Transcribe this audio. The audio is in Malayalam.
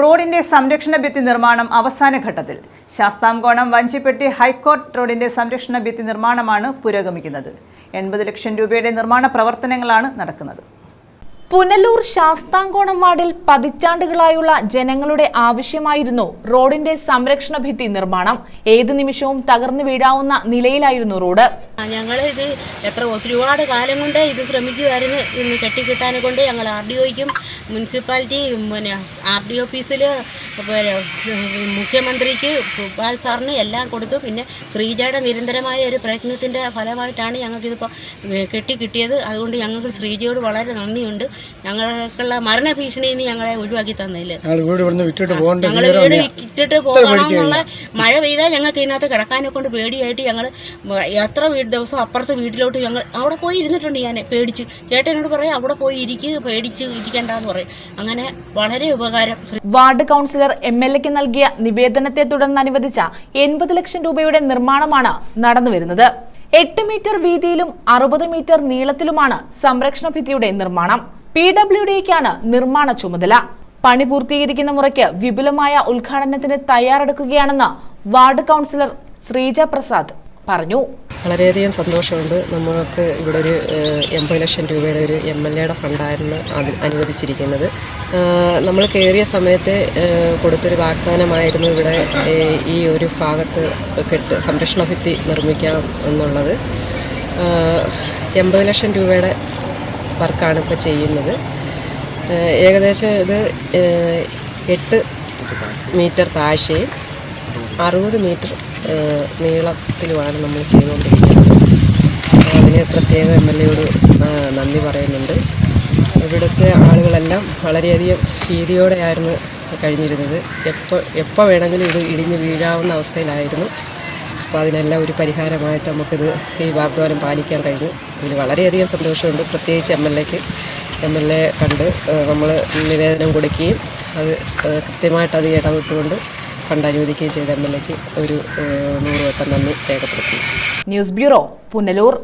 റോഡിന്റെ സംരക്ഷണ ഭിത്തി നിർമ്മാണം അവസാന ഘട്ടത്തിൽ. ശാസ്താംകോണം വഞ്ചിപ്പെട്ടി ഹൈക്കോർട്ട് റോഡിന്റെ സംരക്ഷണ ഭിത്തി നിർമ്മാണമാണ് പുരോഗമിക്കുന്നത്. എൺപത് ലക്ഷം രൂപയുടെ നിർമ്മാണ പ്രവർത്തനങ്ങളാണ് നടക്കുന്നത്. പുനലൂർ ശാസ്താംകോണം വാർഡിൽ പതിറ്റാണ്ടുകളായുള്ള ജനങ്ങളുടെ ആവശ്യമായിരുന്നു റോഡിന്റെ സംരക്ഷണ ഭിത്തി നിർമ്മാണം. ഏത് നിമിഷവും തകർന്നു വീഴാവുന്ന നിലയിലായിരുന്നു റോഡ്. ഞങ്ങൾ ഇത് എത്ര ഒരുപാട് കാലം കൊണ്ട് ഇത് ശ്രമിക്കുമായിരുന്നു ഇന്ന് കെട്ടിക്കിട്ടാനെ കൊണ്ട് ഞങ്ങൾ ആർ ഡി ഒയ്ക്കും മുനിസിപ്പാലിറ്റി പിന്നെ ആർ ഡി ഓഫീസിൽ മുഖ്യമന്ത്രിക്ക് ഭൂപാൽ സാറിന് എല്ലാം കൊടുത്തു. പിന്നെ ശ്രീജയുടെ നിരന്തരമായ ഒരു പ്രയത്നത്തിന്റെ ഫലമായിട്ടാണ് ഞങ്ങൾക്കിതിപ്പോൾ കെട്ടിക്കിട്ടിയത് അതുകൊണ്ട് ഞങ്ങൾക്ക് ശ്രീജയോട് വളരെ നന്ദിയുണ്ട്. ഞങ്ങൾക്കുള്ള മരണ ഭീഷണിയിൽ നിന്ന് ഞങ്ങളെ ഒഴിവാക്കി തന്നതിൽ ഞങ്ങൾ വീട് വിറ്റിട്ട് പോകണമെന്നുള്ള മഴ പെയ്താൽ ഞങ്ങൾക്ക് ഇതിനകത്ത് കിടക്കാനെ കൊണ്ട് പേടിയായിട്ട് ഞങ്ങൾ എത്ര വീട് ദിവസം അപ്പുറത്തെ വീട്ടിലോട്ട് ഞങ്ങൾ അവിടെ പോയി ഇരുന്നിട്ടുണ്ട് ഞാൻ പേടിച്ച്. ചേട്ടനോട് പറയാം അവിടെ പോയി ഇരിക്കുക പേടിച്ച് ഇരിക്കണ്ടെന്ന് പറയും. അങ്ങനെ വളരെ ഉപകാരം. വാർഡ് കൗൺസിലർ എം എൽ എക്ക് നൽകിയ നിവേദനത്തെ തുടർന്ന് അനുവദിച്ച എൺപത് ലക്ഷം രൂപയുടെ നിർമ്മാണമാണ് നടന്നുവരുന്നത്. എട്ട് മീറ്റർ വീതിയിലും അറുപത് മീറ്റർ നീളത്തിലുമാണ് സംരക്ഷണ ഭിത്തിയുടെ നിർമ്മാണം. പി ഡബ്ല്യു ഡിക്കാണ് നിർമ്മാണ ചുമതല. പണി പൂർത്തീകരിക്കുന്ന മുറയ്ക്ക് വിപുലമായ ഉദ്ഘാടനത്തിന് തയ്യാറെടുക്കുകയാണെന്ന് വാർഡ് കൗൺസിലർ ശ്രീജ പ്രസാദ് പറഞ്ഞു. വളരെയധികം സന്തോഷമുണ്ട്. നമ്മൾക്ക് ഇവിടെ ഒരു എൺപത് ലക്ഷം രൂപയുടെ ഒരു എം എൽ എയുടെ ഫണ്ടായിരുന്നു അതിൽ അനുവദിച്ചിരിക്കുന്നത്. നമ്മൾ കയറിയ സമയത്ത് കൊടുത്തൊരു വാഗ്ദാനമായിരുന്നു ഇവിടെ ഈ ഒരു ഭാഗത്ത് കെട്ട് സംരക്ഷണ ഭിത്തി നിർമ്മിക്കാം എന്നുള്ളത്. എൺപത് ലക്ഷം രൂപയുടെ വർക്കാണ് ഇപ്പോൾ ചെയ്യുന്നത്. ഏകദേശം ഇത് എട്ട് മീറ്റർ താഴ്ചയും അറുപത് മീറ്റർ നീളത്തിലുമാണ് നമ്മൾ ചെയ്തുകൊണ്ടിരിക്കുന്നത്. അതിന് പ്രത്യേക എം എൽ എയോട് നന്ദി പറയുന്നുണ്ട്. ഇവിടുത്തെ ആളുകളെല്ലാം വളരെയധികം ഭീതിയോടെയായിരുന്നു കഴിഞ്ഞിരുന്നത്. എപ്പോൾ എപ്പോൾ വേണമെങ്കിലും ഇത് ഇടിഞ്ഞ് വീഴാവുന്ന അവസ്ഥയിലായിരുന്നു. അപ്പോൾ അതിനെല്ലാം ഒരു പരിഹാരമായിട്ട് നമുക്കിത് ഈ വാഗ്ദാനം പാലിക്കാൻ കഴിഞ്ഞു. ഇതിൽ വളരെയധികം സന്തോഷമുണ്ട്. പ്രത്യേകിച്ച് എം എൽ എക്ക്. എം എൽ എ കണ്ട് നമ്മൾ നിവേദനം കൊടുക്കുകയും അത് കൃത്യമായിട്ട് അത് ഇടപെട്ടുകൊണ്ട് ഫണ്ട് അനുവദിക്കുകയും ചെയ്ത എം എൽ എക്ക് ഒരു നൂറ് വട്ടം നന്ദി രേഖപ്പെടുത്തി ന്യൂസ് ബ്യൂറോ പുനലൂർ.